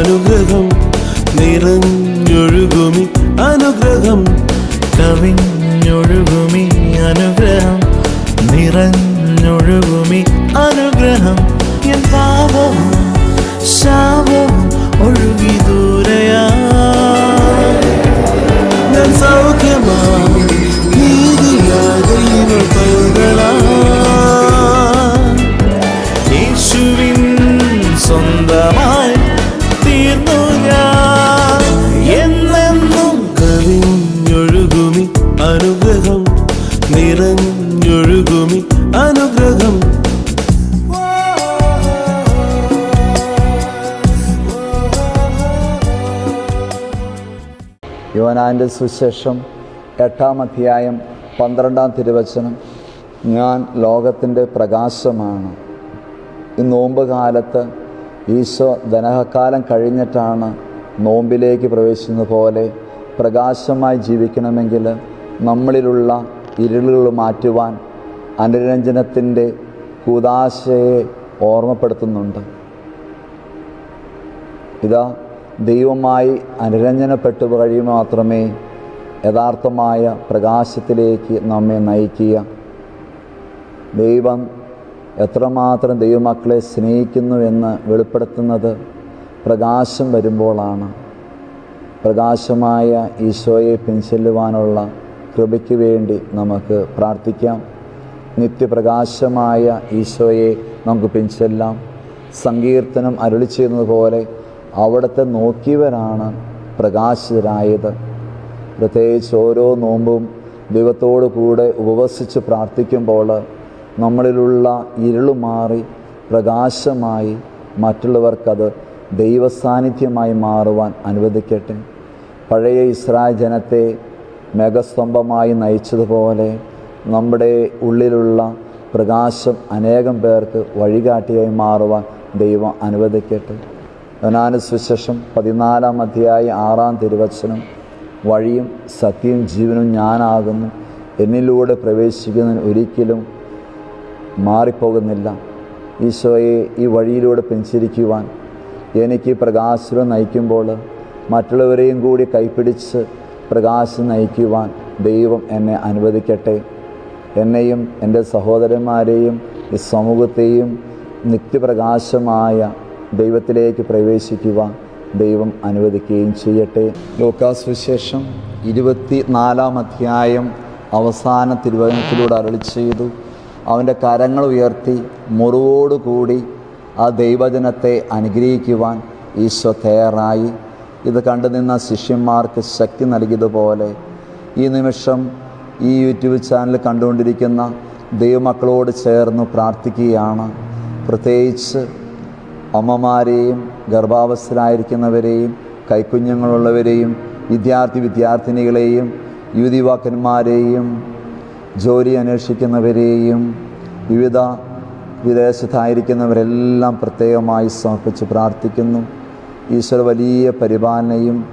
അനുഗ്രഹം നിറഞ്ഞൊഴുകുമി അനുഗ്രഹം കവിഞ്ഞൊഴുകുമി അനുഗ്രഹം നിറഞ്ഞൊഴുകുമി അനുഗ്രഹം. എൻ പാപം ശാപം ഒഴുകി ദൂരയാ ഞാൻ യേശുവിൻ സ്വന്തമായി യോനാന്റെ സുശേഷം എട്ടാം അധ്യായം പന്ത്രണ്ടാം തിരുവചനം. ഞാൻ ലോകത്തിന്റെ പ്രകാശമാണ്. ഈ നോമ്പ് കാലത്ത് ഈശോ ധനഹക്കാലം കഴിഞ്ഞിട്ടാണ് നോമ്പിലേക്ക് പ്രവേശിക്കുന്നത് പോലെ പ്രകാശമായി ജീവിക്കണമെങ്കിൽ നമ്മളിലുള്ള ഇരുളുകൾ മാറ്റുവാൻ അനുരഞ്ജനത്തിന്റെ കൂതാശയെ ഓർമ്മപ്പെടുത്തുന്നുണ്ട്. ഇതാ ദൈവമായി അനുരഞ്ജനപ്പെട്ടു കഴിയുമ്പോൾ മാത്രമേ യഥാർത്ഥമായ പ്രകാശത്തിലേക്ക് നമ്മെ നയിക്കുക. ദൈവം എത്രമാത്രം ദൈവമക്കളെ സ്നേഹിക്കുന്നു എന്ന് വെളിപ്പെടുത്തുന്നത് പ്രകാശം വരുമ്പോളാണ്. പ്രകാശമായ ഈശോയെ പിൻചെല്ലുവാനുള്ള കൃപയ്ക്ക് വേണ്ടി നമുക്ക് പ്രാർത്ഥിക്കാം. നിത്യപ്രകാശമായ ഈശോയെ നമുക്ക് പിൻചെല്ലാം. സങ്കീർത്തനം അരുളി ചെയ്യുന്നത് പോലെ അവിടുത്തെ നോക്കിയവരാണ് പ്രകാശിതരായത് പ്രത്യേകിച്ച് ഓരോ നോമ്പും ദൈവത്തോടു കൂടെ ഉപവസിച്ച് പ്രാർത്ഥിക്കുമ്പോൾ നമ്മളിലുള്ള ഇരുൾ മാറി പ്രകാശമായി മറ്റുള്ളവർക്കത് ദൈവസാന്നിധ്യമായി മാറുവാൻ അനുവദിക്കട്ടെ. പഴയ ഇസ്രായേൽ ജനത്തെ മേഘസ്തംഭമായി നയിച്ചതുപോലെ നമ്മുടെ ഉള്ളിലുള്ള പ്രകാശം അനേകം പേർക്ക് വഴികാട്ടിയായി മാറുവാൻ ദൈവം അനുവദിക്കട്ടെ. യോനാന സുശേഷം പതിനാലാം അധ്യായ ആറാം തിരുവച്ചനം വഴിയും സത്യവും ജീവനും ഞാനാകുന്നു. എന്നിലൂടെ പ്രവേശിക്കുന്നതിന് ഒരിക്കലും മാറിപ്പോകുന്നില്ല. ഈശോയെ ഈ വഴിയിലൂടെ പിഞ്ചിരിക്കുവാൻ എനിക്ക് പ്രകാശനം നയിക്കുമ്പോൾ മറ്റുള്ളവരെയും കൂടി കൈപ്പിടിച്ച് പ്രകാശം നയിക്കുവാൻ ദൈവം എന്നെ അനുവദിക്കട്ടെ. എന്നെയും എന്റെ സഹോദരന്മാരെയും ഈ സമൂഹത്തെയും നിത്യപ്രകാശമായ ദൈവത്തിലേക്ക് പ്രവേശിക്കുവാൻ ദൈവം അനുവദിക്കുകയും ചെയ്യട്ടെ. ലോക്കാസ് വിശേഷം ഇരുപത്തി നാലാം അധ്യായം അവസാന തിരുവചനത്തിലൂടെ അരളി ചെയ്തു. അവന്റെ കരങ്ങൾ ഉയർത്തി മുറിവോടുകൂടി ആ ദൈവജനത്തെ അനുഗ്രഹിക്കുവാൻ ഈശോ തയ്യാറായി. ഇത് കണ്ടു നിന്ന ശിഷ്യന്മാർക്ക് ശക്തി നൽകിയതുപോലെ ഈ നിമിഷം ഈ യൂട്യൂബ് ചാനൽ കണ്ടുകൊണ്ടിരിക്കുന്ന ദൈവമക്കളോട് ചേർന്ന് പ്രാർത്ഥിക്കുകയാണ്. പ്രത്യേകിച്ച് അമ്മമാരെയും ഗർഭാവസ്ഥരായിരിക്കുന്നവരെയും കൈക്കുഞ്ഞുങ്ങളുള്ളവരെയും വിദ്യാർത്ഥി വിദ്യാർത്ഥിനികളെയും യുവതിവാക്കന്മാരെയും ജോലി അന്വേഷിക്കുന്നവരെയും വിവിധ വിദേശത്തായിരിക്കുന്നവരെല്ലാം പ്രത്യേകമായി സമർപ്പിച്ച് പ്രാർത്ഥിക്കുന്നു. ഈശ്വര വലിയ പരിപാലനയും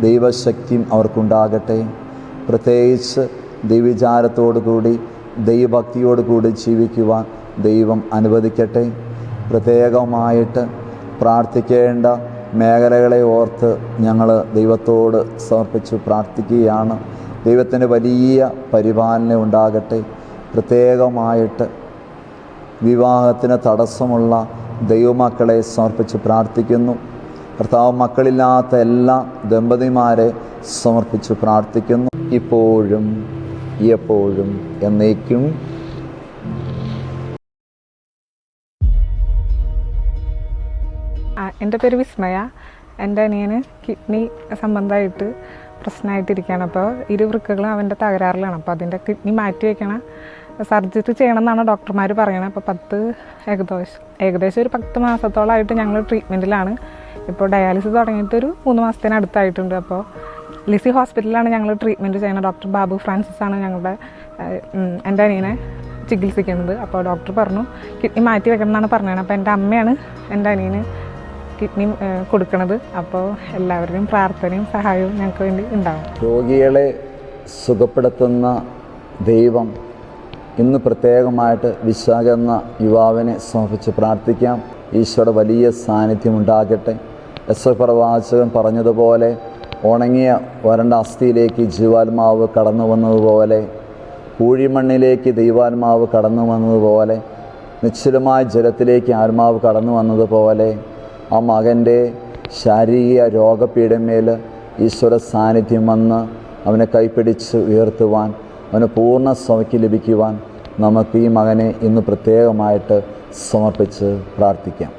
ദൈവശക്തിയും അവർക്കുണ്ടാകട്ടെ. പ്രത്യേകിച്ച് ദൈവവിചാരത്തോടു കൂടി ദൈവഭക്തിയോടു കൂടി ജീവിക്കുവാൻ ദൈവം അനുവദിക്കട്ടെ. പ്രത്യേകമായിട്ട് പ്രാർത്ഥിക്കേണ്ട മേഖലകളെ ഓർത്ത് ഞങ്ങൾ ദൈവത്തോട് സമർപ്പിച്ച് പ്രാർത്ഥിക്കുകയാണ്. ദൈവത്തിന് വലിയ പരിപാലന ഉണ്ടാകട്ടെ. പ്രത്യേകമായിട്ട് വിവാഹത്തിന് തടസ്സമുള്ള ദൈവമക്കളെ സമർപ്പിച്ച് പ്രാർത്ഥിക്കുന്നു. കർത്താവ് മക്കളില്ലാത്ത എല്ലാ ദമ്പതിമാരെ സമർപ്പിച്ച് പ്രാർത്ഥിക്കുന്നു. ഇപ്പോഴും എപ്പോഴും എന്നേക്കും എന്റെ പേര് വിസ്മയ. എന്റെ അനിയന് കിഡ്നി സംബന്ധമായിട്ട് പ്രശ്നമായിട്ടിരിക്കുകയാണ്. അപ്പോൾ ഇരു വൃക്കകളും അവന്റെ തകരാറിലാണ്. അപ്പോൾ അതിന്റെ കിഡ്നി മാറ്റി വയ്ക്കണം. സർജറി ചെയ്യണം എന്നാണ് ഡോക്ടർമാർ പറയണത്. അപ്പോൾ പത്ത് ഏകദേശം ഏകദേശം ഒരു പത്ത് മാസത്തോളമായിട്ട് ഞങ്ങൾ ട്രീറ്റ്മെന്റിലാണ്. ഇപ്പോൾ ഡയാലിസിസ് തുടങ്ങിയിട്ട് ഒരു മൂന്ന് മാസത്തിന് അടുത്തായിട്ടുണ്ട്. അപ്പോൾ ലിസി ഹോസ്പിറ്റലിലാണ് ഞങ്ങൾ ട്രീറ്റ്മെന്റ് ചെയ്യുന്നത്. ഡോക്ടർ ബാബു ഫ്രാൻസിസ് ആണ് ഞങ്ങളുടെ എന്റെ അനിയനെ ചികിത്സിക്കുന്നത്. അപ്പോൾ ഡോക്ടർ പറഞ്ഞു കിഡ്നി മാറ്റി വെക്കണം എന്നാണ് പറഞ്ഞത്. അപ്പോൾ എന്റെ അമ്മയാണ് എന്റെ അനിയന് കിഡ്നി കൊടുക്കുന്നത് അപ്പോൾ എല്ലാവരുടെയും പ്രാർത്ഥനയും സഹായവും ഞങ്ങൾക്ക് വേണ്ടി ഉണ്ടാവും. രോഗികളെ സുഖപ്പെടുത്തുന്ന ദൈവം ഇന്ന് പ്രത്യേകമായിട്ട് വിശാഖ എന്ന യുവാവിനെ സമർപ്പിച്ച് പ്രാർത്ഥിക്കാം. ഈശോയുടെ വലിയ സാന്നിധ്യം ഉണ്ടാകട്ടെ എസ് പ്രവാചകൻ പറഞ്ഞതുപോലെ ഉണങ്ങിയ വരണ്ട അസ്ഥിയിലേക്ക് ജീവാത്മാവ് കടന്നു വന്നതുപോലെ കൂഴിമണ്ണിലേക്ക് ദൈവാത്മാവ് കടന്നു വന്നതുപോലെ നിശ്ചലമായ ജലത്തിലേക്ക് ആത്മാവ് കടന്നു വന്നതുപോലെ ആ മകന്റെ ശാരീരിക രോഗപീഠമേൽ ഈശ്വര സാന്നിധ്യം വന്ന് അവനെ കൈപ്പിടിച്ച് ഉയർത്തുവാൻ അവന് പൂർണ സൗഖ്യം ലഭിക്കുവാൻ നമുക്ക് ഈ മകനെ ഇന്ന് പ്രത്യേകമായിട്ട് സമർപ്പിച്ച് പ്രാർത്ഥിക്കാം.